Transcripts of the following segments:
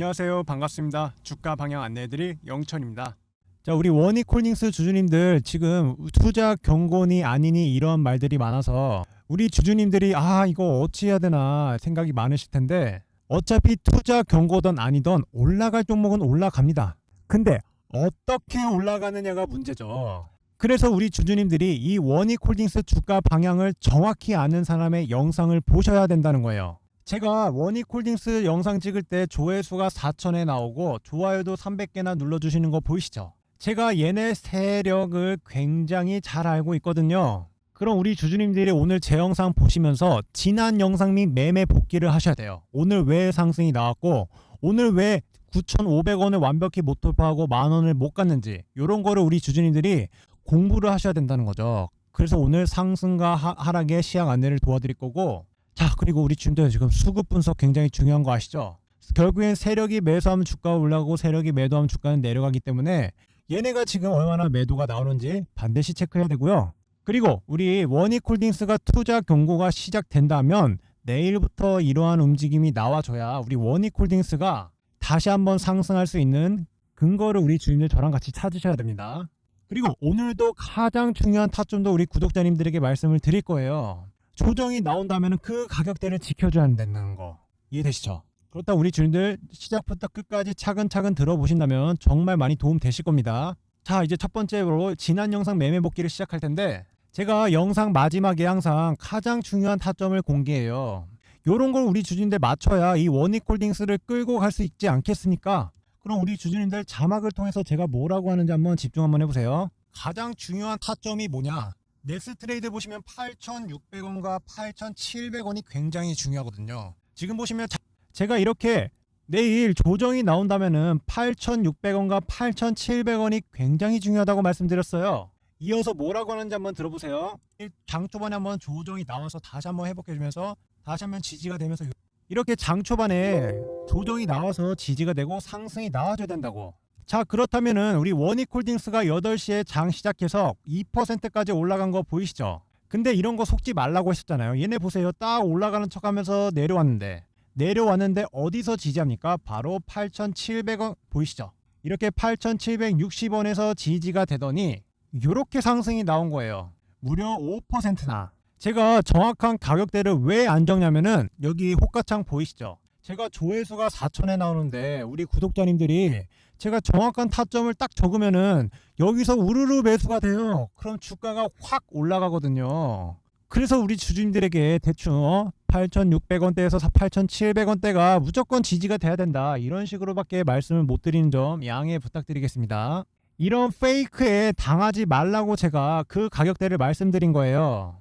안녕하세요. 반갑습니다. 주가 방향 안내해드릴 영천입니다. 자, 우리 원익홀딩스 주주님들 지금 투자 경고니 아니니 이런 말들이 많아서 우리 주주님들이 아 이거 어찌 해야 되나 생각이 많으실 텐데 어차피 투자 경고든 아니든 올라갈 종목은 올라갑니다. 근데 어떻게 올라가느냐가 문제죠. 그래서 우리 주주님들이 이 원익홀딩스 주가 방향을 정확히 아는 사람의 영상을 보셔야 된다는 거예요. 제가 원익홀딩스 영상 찍을 때 조회수가 4천에 나오고 좋아요도 300개나 눌러주시는 거 보이시죠? 제가 얘네 세력을 굉장히 잘 알고 있거든요. 그럼 우리 주주님들이 오늘 제 영상 보시면서 지난 영상 및 매매 복귀를 하셔야 돼요. 오늘 왜 상승이 나왔고 오늘 왜 9,500원을 완벽히 못 돌파하고 만 원을 못 갔는지 이런 거를 우리 주주님들이 공부를 하셔야 된다는 거죠. 그래서 오늘 상승과 하, 하락의 시향 안내를 도와드릴 거고 자 그리고 우리 주주님들 지금 수급 분석 굉장히 중요한 거 아시죠? 결국엔 세력이 매수하면 주가가 올라가고 세력이 매도하면 주가는 내려가기 때문에 얘네가 지금 얼마나 매도가 나오는지 반드시 체크해야 되고요. 그리고 우리 원익홀딩스가 투자 경고가 시작된다면 내일부터 이러한 움직임이 나와줘야 우리 원익홀딩스가 다시 한번 상승할 수 있는 근거를 우리 주인들 저랑 같이 찾으셔야 됩니다. 그리고 오늘도 가장 중요한 타점도 우리 구독자님들에게 말씀을 드릴 거예요. 조정이 나온다면 그 가격대를 지켜줘야 된다는 거 이해되시죠? 그렇다 우리 주인들 시작부터 끝까지 차근차근 들어보신다면 정말 많이 도움 되실 겁니다. 자 이제 첫 번째로 지난 영상 매매 복귀를 시작할 텐데 제가 영상 마지막에 항상 가장 중요한 타점을 공개해요. 요런 걸 우리 주주님들 맞춰야 이 원익홀딩스를 끌고 갈 수 있지 않겠습니까? 그럼 우리 주주님들 자막을 통해서 제가 뭐라고 하는지 한번 집중 한번 해보세요. 가장 중요한 타점이 뭐냐? 넥스 트레이드 보시면 8,600원과 8,700원이 굉장히 중요하거든요. 지금 보시면 자- 제가 이렇게 내일 조정이 나온다면은 8,600원과 8,700원이 굉장히 중요하다고 말씀드렸어요. 이어서 뭐라고 하는지 한번 들어보세요. 장 초반에 한번 조정이 나와서 다시 한번 회복해 주면서 다시 한번 지지가 되면서 이렇게 장 초반에 조정이 나와서 지지가 되고 상승이 나와줘야 된다고. 자 그렇다면은 우리 원익홀딩스가 8시에 장 시작해서 2%까지 올라간 거 보이시죠? 근데 이런 거 속지 말라고 했었잖아요. 얘네 보세요. 딱 올라가는 척 하면서 내려왔는데 내려왔는데 어디서 지지합니까? 바로 8,700원 보이시죠? 이렇게 8,760원에서 지지가 되더니 이렇게 상승이 나온 거예요. 무려 5%나. 제가 정확한 가격대를 왜 안 적냐면은 여기 호가창 보이시죠? 제가 조회수가 4천에 나오는데 우리 구독자님들이 제가 정확한 타점을 딱 적으면은 여기서 우르르 매수가 돼요. 그럼 주가가 확 올라가거든요. 그래서 우리 주주님들에게 대충 어? 8,600원대에서 8,700원대가 무조건 지지가 돼야 된다. 이런 식으로밖에 말씀을 못 드리는 점 양해 부탁드리겠습니다. 이런 페이크에 당하지 말라고 제가 그 가격대를 말씀드린 거예요.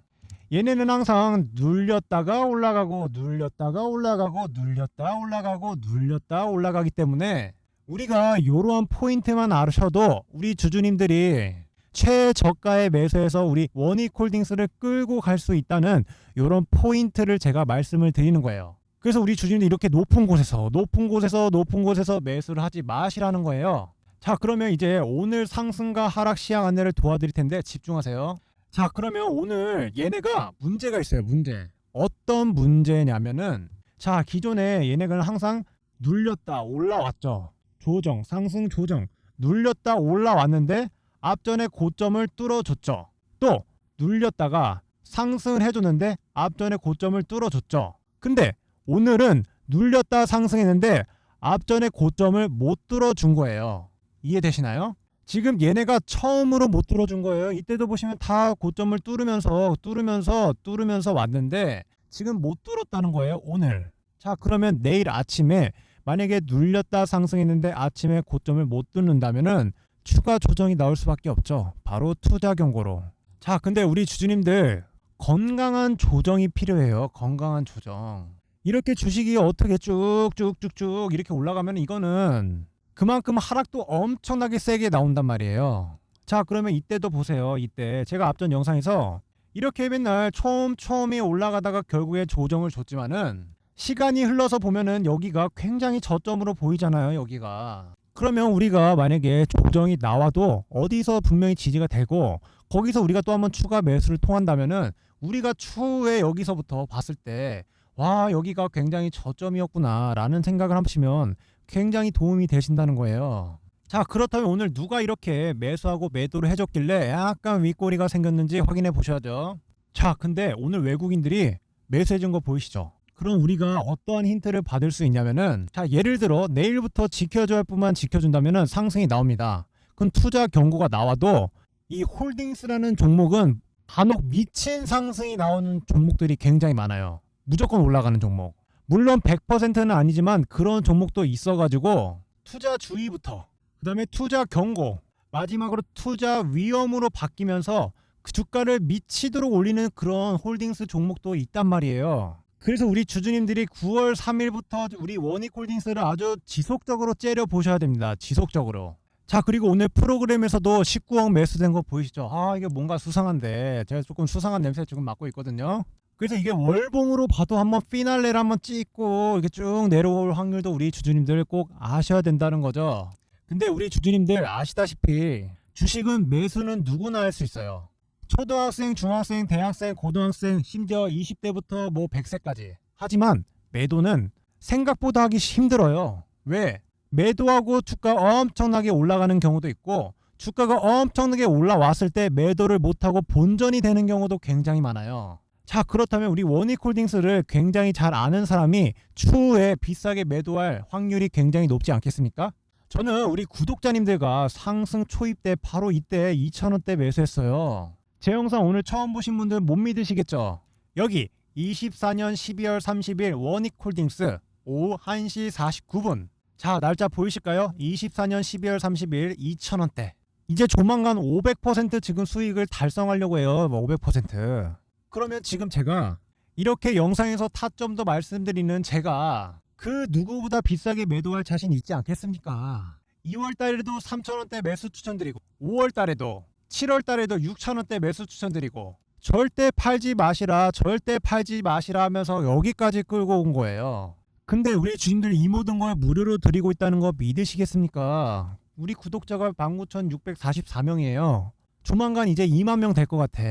얘네는 항상 눌렸다가 올라가고 눌렸다가 올라가고 눌렸다 올라가고 눌렸다 올라가기 때문에 우리가 이러한 포인트만 아셔도 우리 주주님들이 최저가에 매수해서 우리 원익홀딩스를 끌고 갈 수 있다는 이런 포인트를 제가 말씀을 드리는 거예요. 그래서 우리 주주님들 이렇게 높은 곳에서 높은 곳에서 높은 곳에서 매수를 하지 마시라는 거예요. 자 그러면 이제 오늘 상승과 하락 시향 안내를 도와드릴 텐데 집중하세요. 자 그러면 오늘 얘네가 문제가 있어요 문제 어떤 문제냐면은 자 기존에 얘네가 항상 눌렸다 올라왔죠 조정 상승 조정 눌렸다 올라왔는데 앞전에 고점을 뚫어줬죠 또 눌렸다가 상승을 해줬는데 앞전에 고점을 뚫어줬죠 근데 오늘은 눌렸다 상승했는데 앞전에 고점을 못 뚫어준 거예요 이해되시나요? 지금 얘네가 처음으로 못 뚫어준 거예요. 이때도 보시면 다 고점을 뚫으면서 뚫으면서 뚫으면서 왔는데 지금 못 뚫었다는 거예요. 오늘. 자 그러면 내일 아침에 만약에 눌렸다 상승했는데 아침에 고점을 못 뚫는다면은 추가 조정이 나올 수밖에 없죠. 바로 투자 경고로. 자 근데 우리 주주님들 건강한 조정이 필요해요. 건강한 조정. 이렇게 주식이 어떻게 쭉쭉쭉쭉 이렇게 올라가면 이거는 그만큼 하락도 엄청나게 세게 나온단 말이에요. 자, 그러면 이때도 보세요. 이때 제가 앞전 영상에서 이렇게 맨날 처음 처음에 올라가다가 결국에 조정을 줬지만은 시간이 흘러서 보면은 여기가 굉장히 저점으로 보이잖아요. 여기가. 그러면 우리가 만약에 조정이 나와도 어디서 분명히 지지가 되고 거기서 우리가 또 한번 추가 매수를 통한다면은 우리가 추후에 여기서부터 봤을 때 와 여기가 굉장히 저점이었구나라는 생각을 하시면 굉장히 도움이 되신다는 거예요. 자 그렇다면 오늘 누가 이렇게 매수하고 매도를 해줬길래 약간 윗꼬리가 생겼는지 확인해 보셔야죠. 자 근데 오늘 외국인들이 매수해준 거 보이시죠? 그럼 우리가 어떠한 힌트를 받을 수 있냐면은 자 예를 들어 내일부터 지켜줘야 할 뿐만 지켜준다면은 상승이 나옵니다. 그럼 투자 경고가 나와도 이 홀딩스라는 종목은 간혹 미친 상승이 나오는 종목들이 굉장히 많아요. 무조건 올라가는 종목. 물론 100%는 아니지만 그런 종목도 있어가지고 투자 주의부터 그 다음에 투자 경고 마지막으로 투자 위험으로 바뀌면서 그 주가를 미치도록 올리는 그런 홀딩스 종목도 있단 말이에요. 그래서 우리 주주님들이 9월 3일부터 우리 원익홀딩스를 아주 지속적으로 째려 보셔야 됩니다. 지속적으로. 자 그리고 오늘 프로그램에서도 19억 매수된 거 보이시죠? 아 이게 뭔가 수상한데 제가 조금 수상한 냄새 지금 맡고 있거든요. 그래서 이게 월봉으로 봐도 한번 피날레를 한번 찍고 이렇게 쭉 내려올 확률도 우리 주주님들 꼭 아셔야 된다는 거죠. 근데 우리 주주님들 아시다시피 주식은 매수는 누구나 할 수 있어요. 초등학생, 중학생, 대학생, 고등학생, 심지어 20대부터 뭐 100세까지. 하지만 매도는 생각보다 하기 힘들어요. 왜? 매도하고 주가 엄청나게 올라가는 경우도 있고 주가가 엄청나게 올라왔을 때 매도를 못하고 본전이 되는 경우도 굉장히 많아요. 자 그렇다면 우리 원익홀딩스를 굉장히 잘 아는 사람이 추후에 비싸게 매도할 확률이 굉장히 높지 않겠습니까? 저는 우리 구독자님들과 상승 초입 때 바로 이때 2,000원대 매수했어요. 제 영상 오늘 처음 보신 분들 못 믿으시겠죠? 여기 24년 12월 30일 원익홀딩스 오후 1시 49분 자 날짜 보이실까요? 24년 12월 30일 2,000원대 이제 조만간 500% 지금 수익을 달성하려고 해요 뭐500% 그러면 지금 제가 이렇게 영상에서 타점도 말씀드리는 제가 그 누구보다 비싸게 매도할 자신 있지 않겠습니까? 2월 달에도 3,000원대 매수 추천드리고 5월 달에도 7월 달에도 6,000원대 매수 추천드리고 절대 팔지 마시라 절대 팔지 마시라 하면서 여기까지 끌고 온 거예요. 근데 우리 주님들 이 모든 걸 무료로 드리고 있다는 거 믿으시겠습니까? 우리 구독자가 19,644명이에요. 조만간 이제 2만 명 될 것 같아.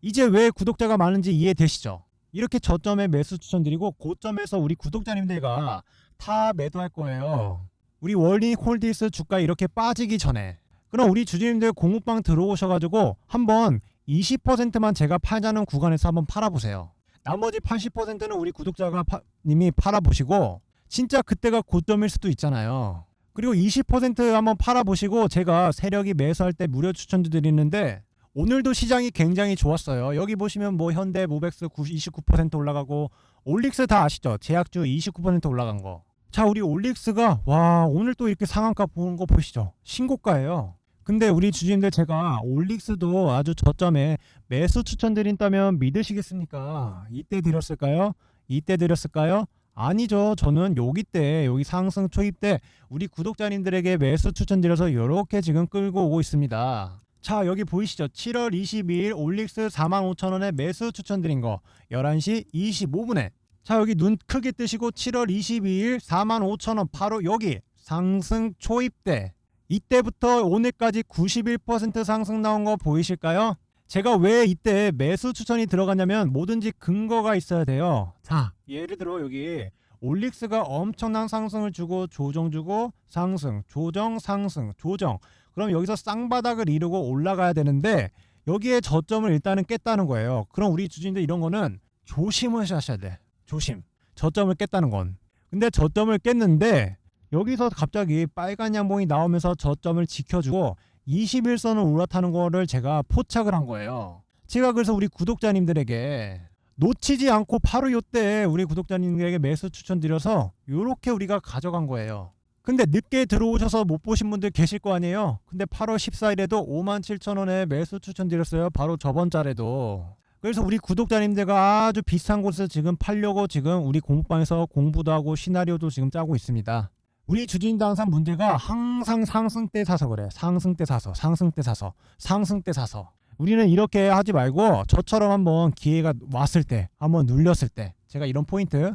이제 왜 구독자가 많은지 이해되시죠? 이렇게 저점에 매수 추천드리고 고점에서 우리 구독자님들과 다 매도할 거예요. 우리 월링 홀디스 주가 이렇게 빠지기 전에 그럼 우리 주주님들 공부방 들어오셔가지고 한번 20%만 제가 팔자는 구간에서 한번 팔아보세요. 나머지 80%는 우리 구독자가 파, 님이 팔아보시고 진짜 그때가 고점일 수도 있잖아요. 그리고 20% 한번 팔아보시고 제가 세력이 매수할 때 무료 추천도 드리는데 오늘도 시장이 굉장히 좋았어요. 여기 보시면 뭐 현대, 모백스 29% 올라가고 올릭스 다 아시죠? 제약주 29% 올라간 거. 자, 우리 올릭스가 와 오늘 또 이렇게 상한가 보는 거 보시죠. 신고가예요. 근데 우리 주주님들 제가 올릭스도 아주 저점에 매수 추천드린다면 믿으시겠습니까? 이때 드렸을까요? 이때 드렸을까요? 아니죠. 저는 여기 때 여기 상승 초입 때 우리 구독자님들에게 매수 추천드려서 이렇게 지금 끌고 오고 있습니다. 자 여기 보이시죠? 7월 22일 올릭스 45,000원에 매수 추천드린 거 11시 25분에 자 여기 눈 크게 뜨시고 7월 22일 45,000원 바로 여기 상승 초입 때 이때부터 오늘까지 91% 상승 나온 거 보이실까요? 제가 왜 이때 매수 추천이 들어갔냐면 뭐든지 근거가 있어야 돼요. 자, 예를 들어 여기 올릭스가 엄청난 상승을 주고 조정 주고 상승, 조정, 상승, 조정. 그럼 여기서 쌍바닥을 이루고 올라가야 되는데 여기에 저점을 일단은 깼다는 거예요. 그럼 우리 주주님들 이런 거는 조심을 하셔야 돼. 조심. 저점을 깼다는 건. 근데 저점을 깼는데 여기서 갑자기 빨간 양봉이 나오면서 저점을 지켜주고 21선을 올라타는 거를 제가 포착을 한 거예요. 제가 그래서 우리 구독자님들에게 놓치지 않고 바로 요때 우리 구독자님들에게 매수 추천드려서 요렇게 우리가 가져간 거예요. 근데 늦게 들어오셔서 못 보신 분들 계실 거 아니에요. 근데 8월 14일에도 57,000원에 매수 추천드렸어요. 바로 저번 달에도. 그래서 우리 구독자님들과 아주 비싼 곳에서 지금 팔려고 지금 우리 공부방에서 공부도 하고 시나리오도 지금 짜고 있습니다. 우리 항상 문제가 항상 상승 때 사서 그래. 상승 때 사서, 상승 때 사서, 상승 때 사서. 우리는 이렇게 하지 말고 저처럼 한번 기회가 왔을 때, 한번 눌렸을 때, 제가 이런 포인트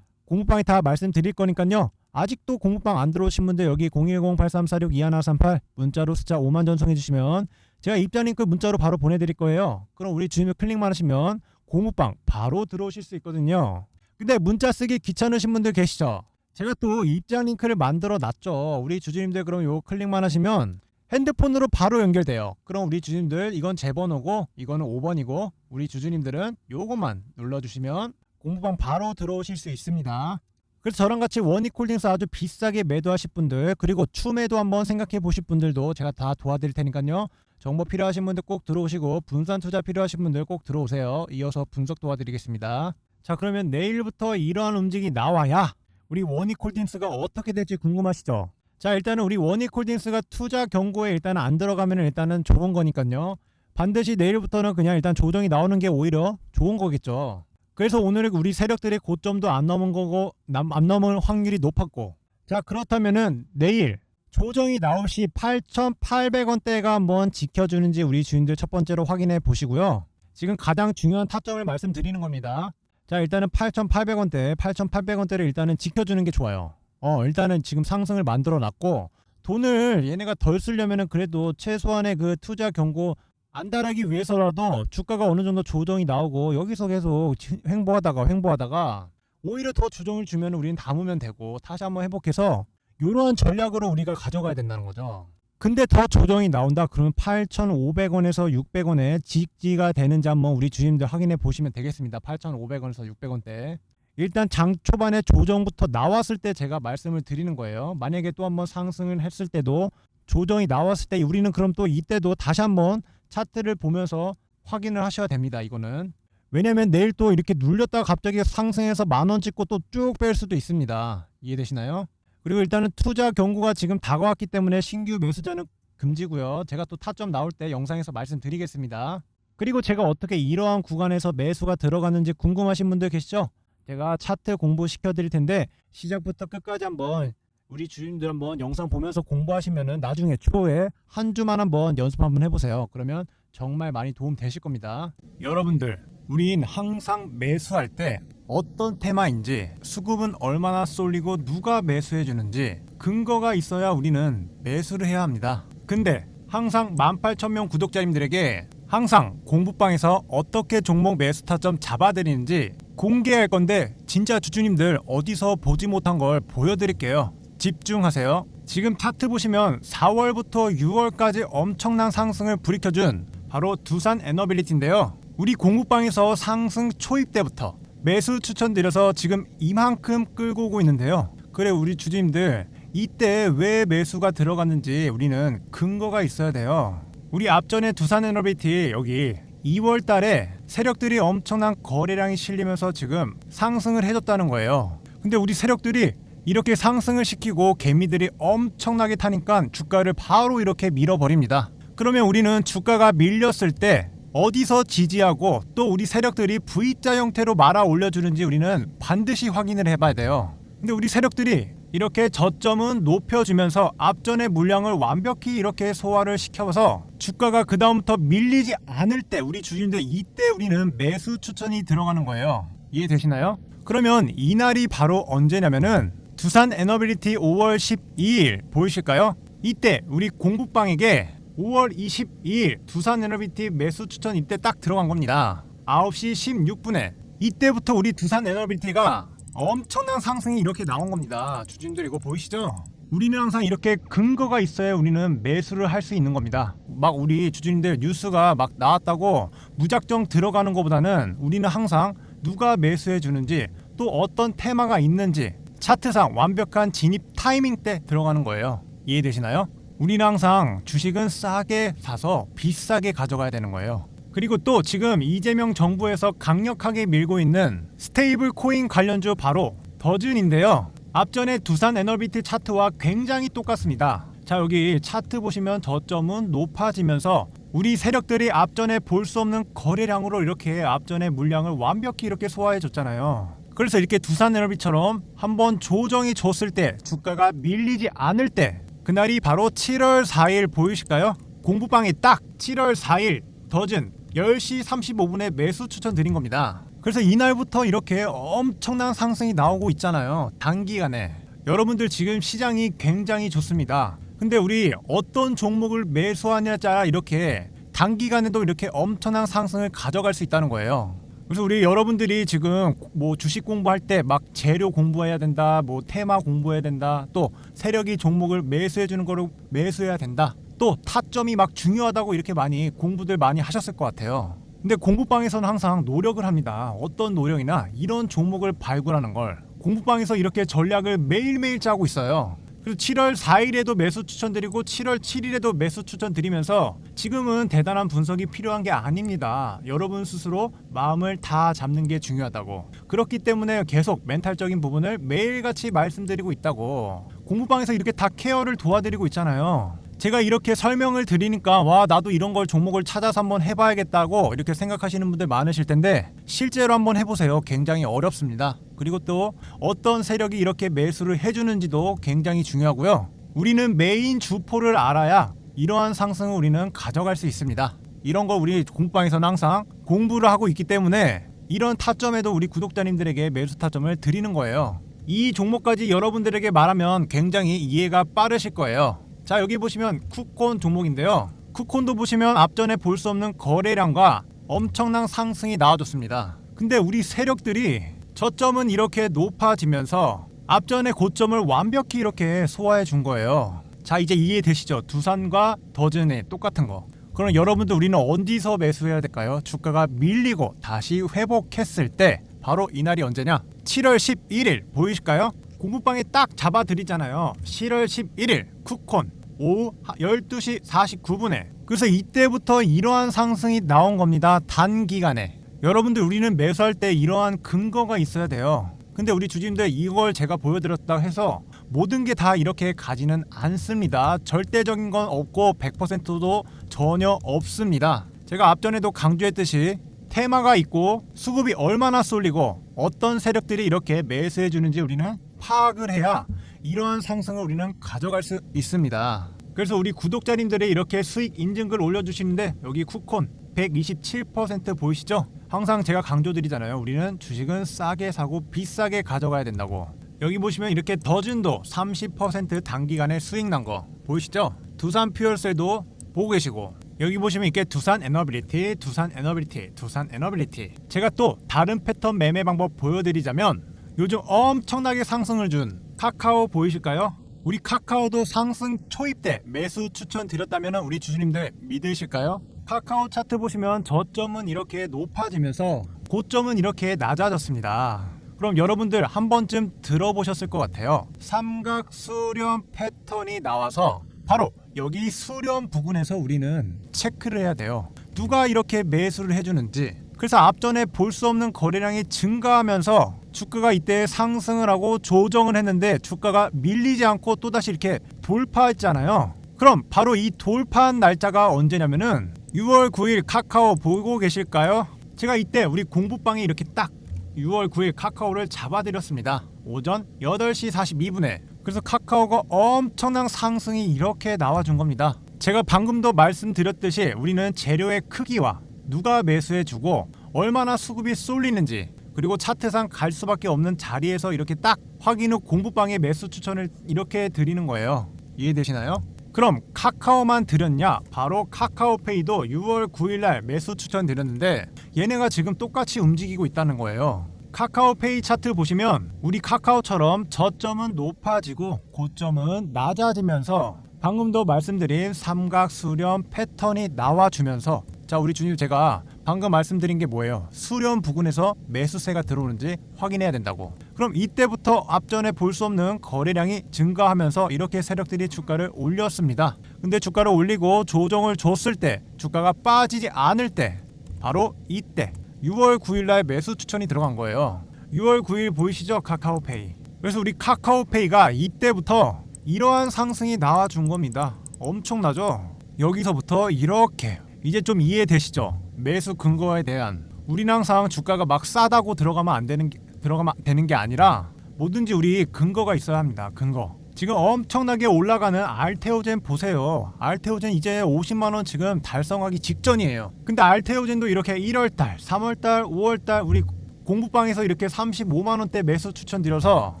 공부방에 다 말씀드릴 거니까요. 아직도 공부방 안 들어오신 분들 여기 010-8346-2138 문자로 숫자 5만 전송해 주시면 제가 입장 링크 문자로 바로 보내드릴 거예요. 그럼 우리 주님을 클릭만 하시면 공부방 바로 들어오실 수 있거든요. 근데 문자 쓰기 귀찮으신 분들 계시죠? 제가 또 입장 링크를 만들어 놨죠. 우리 주주님들 그럼 요 클릭만 하시면 핸드폰으로 바로 연결돼요. 그럼 우리 주주님들 이건 제 번호고 이거는 5번이고 우리 주주님들은 요것만 눌러주시면 공부방 바로 들어오실 수 있습니다. 그래서 저랑 같이 원익홀딩스 아주 비싸게 매도하실 분들 그리고 추매도 한번 생각해 보실 분들도 제가 다 도와드릴 테니까요. 정보 필요하신 분들 꼭 들어오시고 분산 투자 필요하신 분들 꼭 들어오세요. 이어서 분석 도와드리겠습니다. 자 그러면 내일부터 이러한 움직이 나와야 우리 원익홀딩스가 어떻게 될지 궁금하시죠? 자 일단은 우리 원익홀딩스가 투자 경고에 일단 안 들어가면 일단은 좋은 거니까요. 반드시 내일부터는 그냥 일단 조정이 나오는 게 오히려 좋은 거겠죠. 그래서 오늘 우리 세력들의 고점도 안 넘은 거고 남- 안 넘을 확률이 높았고 자 그렇다면은 내일 조정이 나올 시 8,800원대가 한번 지켜주는지 우리 주인들 첫 번째로 확인해 보시고요. 지금 가장 중요한 타점을 말씀드리는 겁니다. 자 일단은 8,800원대, 8,800원대를 일단은 지켜주는 게 좋아요. 어 일단은 지금 상승을 만들어 놨고 돈을 얘네가 덜 쓰려면은 그래도 최소한의 그 투자 경고 안달하기 위해서라도 주가가 어느 정도 조정이 나오고 여기서 계속 지- 횡보하다가 횡보하다가 오히려 더 조정을 주면 우리는 담으면 되고 다시 한번 회복해서 이러한 전략으로 우리가 가져가야 된다는 거죠. 근데 더 조정이 나온다 그러면 8,500원에서 600원에 직지가 되는지 한번 우리 주님들 확인해 보시면 되겠습니다. 8,500원에서 600원대. 일단 장 초반에 조정부터 나왔을 때 제가 말씀을 드리는 거예요. 만약에 또 한번 상승을 했을 때도 조정이 나왔을 때 우리는 그럼 또 이때도 다시 한번 차트를 보면서 확인을 하셔야 됩니다. 이거는 왜냐면 내일 또 이렇게 눌렸다가 갑자기 상승해서 만 원 찍고 또 쭉 뺄 수도 있습니다. 이해되시나요? 그리고 일단은 투자 경고가 지금 다가왔기 때문에 신규 매수자는 금지고요. 제가 또 타점 나올 때 영상에서 말씀드리겠습니다. 그리고 제가 어떻게 이러한 구간에서 매수가 들어가는지 궁금하신 분들 계시죠? 제가 차트 공부시켜 드릴 텐데 시작부터 끝까지 한번 우리 주인들 한번 영상 보면서 공부하시면은 나중에 초에 한 주만 한번 연습 한번 해보세요. 그러면 정말 많이 도움 되실 겁니다. 여러분들, 우린 항상 매수할 때 어떤 테마인지 수급은 얼마나 쏠리고 누가 매수해 주는지 근거가 있어야 우리는 매수를 해야 합니다. 근데 항상 18,000명 구독자님들에게 항상 공부방에서 어떻게 종목 매수 타점 잡아드리는지 공개할 건데 진짜 주주님들 어디서 보지 못한 걸 보여드릴게요. 집중하세요. 지금 차트 보시면 4월부터 6월까지 엄청난 상승을 불이켜준 바로 두산 에너빌리티인데요. 우리 공부방에서 상승 초입 때부터 매수 추천드려서 지금 이만큼 끌고 오고 있는데요. 그래 우리 주주님들 이때 왜 매수가 들어갔는지 우리는 근거가 있어야 돼요. 우리 앞전에 두산 에너빌리티 여기 2월 달에 세력들이 엄청난 거래량이 실리면서 지금 상승을 해줬다는 거예요. 근데 우리 세력들이 이렇게 상승을 시키고 개미들이 엄청나게 타니까 주가를 바로 이렇게 밀어버립니다. 그러면 우리는 주가가 밀렸을 때 어디서 지지하고 또 우리 세력들이 V자 형태로 말아 올려주는지 우리는 반드시 확인을 해봐야 돼요. 근데 우리 세력들이 이렇게 저점은 높여주면서 앞전의 물량을 완벽히 이렇게 소화를 시켜서 주가가 그 다음부터 밀리지 않을 때 우리 주인들 이때 우리는 매수 추천이 들어가는 거예요. 이해되시나요? 그러면 이날이 바로 언제냐면은 두산 에너빌리티 5월 12일 보이실까요? 이때 우리 공부방에게 5월 22일 두산 에너빌리티 매수 추천 이때 딱 들어간 겁니다. 9시 16분에 이때부터 우리 두산 에너빌리티가 엄청난 상승이 이렇게 나온 겁니다. 주주님들 이거 보이시죠? 우리는 항상 이렇게 근거가 있어야 우리는 매수를 할 수 있는 겁니다. 막 우리 주주님들 뉴스가 막 나왔다고 무작정 들어가는 것보다는 우리는 항상 누가 매수해 주는지 또 어떤 테마가 있는지 차트상 완벽한 진입 타이밍 때 들어가는 거예요. 이해되시나요? 우리는 항상 주식은 싸게 사서 비싸게 가져가야 되는 거예요. 그리고 또 지금 이재명 정부에서 강력하게 밀고 있는 스테이블 코인 관련주 바로 더즌인데요. 앞전에 두산 에너비티 차트와 굉장히 똑같습니다. 자 여기 차트 보시면 저점은 높아지면서 우리 세력들이 앞전에 볼 수 없는 거래량으로 이렇게 앞전의 물량을 완벽히 이렇게 소화해 줬잖아요. 그래서 이렇게 두산 에너비처럼 한번 조정이 줬을 때 주가가 밀리지 않을 때 그날이 바로 7월 4일 보이실까요? 공부방에 딱 7월 4일 더즌 10시 35분에 매수 추천 드린 겁니다. 그래서 이날부터 이렇게 엄청난 상승이 나오고 있잖아요. 단기간에. 여러분들 지금 시장이 굉장히 좋습니다. 근데 우리 어떤 종목을 매수하냐자 이렇게 단기간에도 이렇게 엄청난 상승을 가져갈 수 있다는 거예요. 그래서 우리 여러분들이 지금 뭐 주식 공부할 때 막 재료 공부해야 된다, 뭐 테마 공부해야 된다, 또 세력이 종목을 매수해 주는 거로 매수해야 된다. 또 타점이 막 중요하다고 이렇게 많이 공부들 많이 하셨을 것 같아요. 근데 공부방에서는 항상 노력을 합니다. 어떤 노력이나 이런 종목을 발굴하는 걸 공부방에서 이렇게 전략을 매일매일 짜고 있어요. 그래서 7월 4일에도 매수 추천드리고 7월 7일에도 매수 추천드리면서 지금은 대단한 분석이 필요한 게 아닙니다. 여러분 스스로 마음을 다 잡는 게 중요하다고. 그렇기 때문에 계속 멘탈적인 부분을 매일같이 말씀드리고 있다고. 공부방에서 이렇게 다 케어를 도와드리고 있잖아요. 제가 이렇게 설명을 드리니까 와 나도 이런 걸 종목을 찾아서 한번 해봐야겠다고 이렇게 생각하시는 분들 많으실 텐데 실제로 한번 해보세요. 굉장히 어렵습니다. 그리고 또 어떤 세력이 이렇게 매수를 해주는지도 굉장히 중요하고요. 우리는 메인 주포를 알아야 이러한 상승을 우리는 가져갈 수 있습니다. 이런 거 우리 공방에서는 항상 공부를 하고 있기 때문에 이런 타점에도 우리 구독자님들에게 매수 타점을 드리는 거예요. 이 종목까지 여러분들에게 말하면 굉장히 이해가 빠르실 거예요. 자 여기 보시면 쿠콘 종목인데요. 쿠콘도 보시면 앞전에 볼 수 없는 거래량과 엄청난 상승이 나와줬습니다. 근데 우리 세력들이 저점은 이렇게 높아지면서 앞전의 고점을 완벽히 이렇게 소화해 준 거예요. 자 이제 이해되시죠? 두산과 더즌의 똑같은 거. 그럼 여러분들 우리는 어디서 매수해야 될까요? 주가가 밀리고 다시 회복했을 때 바로 이날이 언제냐? 7월 11일 보이실까요? 공부방에 딱 잡아드리잖아요. 7월 11일 쿠콘 오후 12시 49분에 그래서 이때부터 이러한 상승이 나온 겁니다. 단기간에 여러분들 우리는 매수할 때 이러한 근거가 있어야 돼요. 근데 우리 주주님들 이걸 제가 보여드렸다 해서 모든 게 다 이렇게 가지는 않습니다. 절대적인 건 없고 100%도 전혀 없습니다. 제가 앞전에도 강조했듯이 테마가 있고 수급이 얼마나 쏠리고 어떤 세력들이 이렇게 매수해 주는지 우리는 파악을 해야 이러한 상승을 우리는 가져갈 수 있습니다. 그래서 우리 구독자님들이 이렇게 수익 인증글 올려주시는데 여기 쿠콘 127% 보이시죠? 항상 제가 강조드리잖아요. 우리는 주식은 싸게 사고 비싸게 가져가야 된다고. 여기 보시면 이렇게 더준도 30% 단기간에 수익 난 거 보이시죠? 두산 퓨얼셀도 보고 계시고 여기 보시면 이렇게 두산 에너빌리티, 두산 에너빌리티, 두산 에너빌리티. 제가 또 다른 패턴 매매 방법 보여드리자면 요즘 엄청나게 상승을 준 카카오 보이실까요? 우리 카카오도 상승 초입 때 매수 추천 드렸다면 우리 주주님들 믿으실까요? 카카오 차트 보시면 저점은 이렇게 높아지면서 고점은 이렇게 낮아졌습니다. 그럼 여러분들 한 번쯤 들어보셨을 것 같아요. 삼각 수렴 패턴이 나와서 바로 여기 수렴 부근에서 우리는 체크를 해야 돼요. 누가 이렇게 매수를 해주는지. 그래서 앞전에 볼 수 없는 거래량이 증가하면서 주가가 이때 상승을 하고 조정을 했는데 주가가 밀리지 않고 또다시 이렇게 돌파했잖아요. 그럼 바로 이 돌파한 날짜가 언제냐면은 6월 9일 카카오 보고 계실까요? 제가 이때 우리 공부방에 이렇게 딱 6월 9일 카카오를 잡아드렸습니다. 오전 8시 42분에. 그래서 카카오가 엄청난 상승이 이렇게 나와준 겁니다. 제가 방금도 말씀드렸듯이 우리는 재료의 크기와 누가 매수해주고 얼마나 수급이 쏠리는지 그리고 차트상 갈 수밖에 없는 자리에서 이렇게 딱 확인 후 공부방에 매수 추천을 이렇게 드리는 거예요. 이해되시나요? 그럼 카카오만 드렸냐? 바로 카카오페이도 6월 9일날 매수 추천 드렸는데 얘네가 지금 똑같이 움직이고 있다는 거예요. 카카오페이 차트 보시면 우리 카카오처럼 저점은 높아지고 고점은 낮아지면서 방금도 말씀드린 삼각 수렴 패턴이 나와주면서 자 우리 주님 제가 방금 말씀드린 게 뭐예요? 수렴 부근에서 매수세가 들어오는지 확인해야 된다고. 그럼 이때부터 앞전에 볼 수 없는 거래량이 증가하면서 이렇게 세력들이 주가를 올렸습니다. 근데 주가를 올리고 조정을 줬을 때 주가가 빠지지 않을 때 바로 이때 6월 9일 날 매수 추천이 들어간 거예요. 6월 9일 보이시죠? 카카오페이. 그래서 우리 카카오페이가 이때부터 이러한 상승이 나와 준 겁니다. 엄청나죠? 여기서부터 이렇게 이제 좀 이해되시죠? 매수 근거에 대한 우리는 항상 주가가 막 싸다고 들어가면 안 되는 게, 들어가면 되는 게 아니라 뭐든지 우리 근거가 있어야 합니다. 근거. 지금 엄청나게 올라가는 알테오젠 보세요. 알테오젠 이제 50만 원 지금 달성하기 직전이에요. 근데 알테오젠도 이렇게 1월 달, 3월 달, 5월 달 우리 공부방에서 이렇게 35만 원대 매수 추천드려서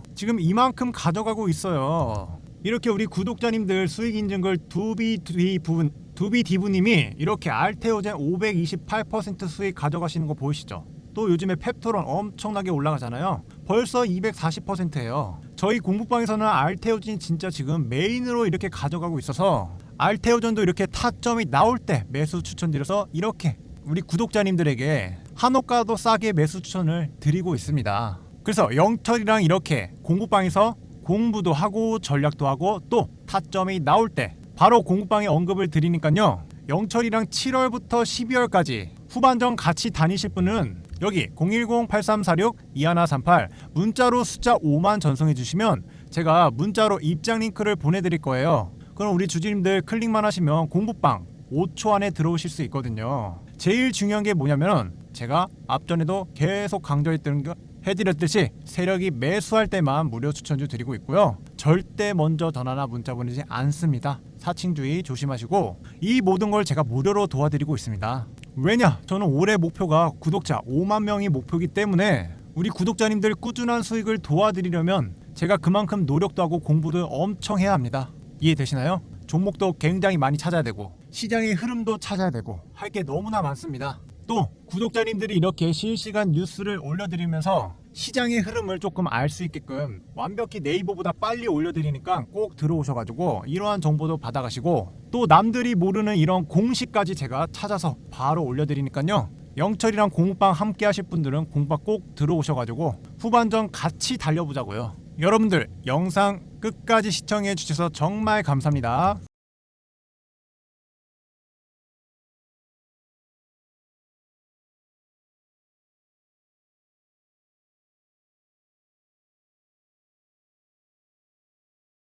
지금 이만큼 가져가고 있어요. 이렇게 우리 구독자님들 수익 인증글 두비 디 부분 두비 디브님이 이렇게 알테오젠 528% 수익 가져가시는 거 보이시죠? 또 요즘에 펩토론 엄청나게 올라가잖아요. 벌써 240%예요. 저희 공부방에서는 알테오진 진짜 지금 메인으로 이렇게 가져가고 있어서 알테오전도 이렇게 타점이 나올 때 매수 추천드려서 이렇게 우리 구독자님들에게 한옥가도 싸게 매수 추천을 드리고 있습니다. 그래서 영철이랑 이렇게 공부방에서 공부도 하고 전략도 하고 또 타점이 나올 때 바로 공부방에 언급을 드리니까요. 영철이랑 7월부터 12월까지 후반전 같이 다니실 분은 여기 010-8346-2138 문자로 숫자 5만 전송해 주시면 제가 문자로 입장 링크를 보내드릴 거예요. 그럼 우리 주주님들 클릭만 하시면 공부방 5초 안에 들어오실 수 있거든요. 제일 중요한 게 뭐냐면 제가 앞전에도 계속 강조했던 거 해드렸듯이 세력이 매수할 때만 무료 추천주 드리고 있고요. 절대 먼저 전화나 문자 보내지 않습니다. 사칭주의 조심하시고 이 모든 걸 제가 무료로 도와드리고 있습니다. 왜냐? 저는 올해 목표가 구독자 5만 명이 목표이기 때문에 우리 구독자님들 꾸준한 수익을 도와드리려면 제가 그만큼 노력도 하고 공부도 엄청 해야 합니다. 이해되시나요? 종목도 굉장히 많이 찾아야 되고 시장의 흐름도 찾아야 되고 할 게 너무나 많습니다. 또 구독자님들이 이렇게 실시간 뉴스를 올려드리면서 시장의 흐름을 조금 알 수 있게끔 완벽히 네이버보다 빨리 올려드리니까 꼭 들어오셔가지고 이러한 정보도 받아가시고 또 남들이 모르는 이런 공식까지 제가 찾아서 바로 올려드리니까요. 영철이랑 공부방 함께 하실 분들은 공부방 꼭 들어오셔가지고 후반전 같이 달려보자고요. 여러분들 영상 끝까지 시청해 주셔서 정말 감사합니다.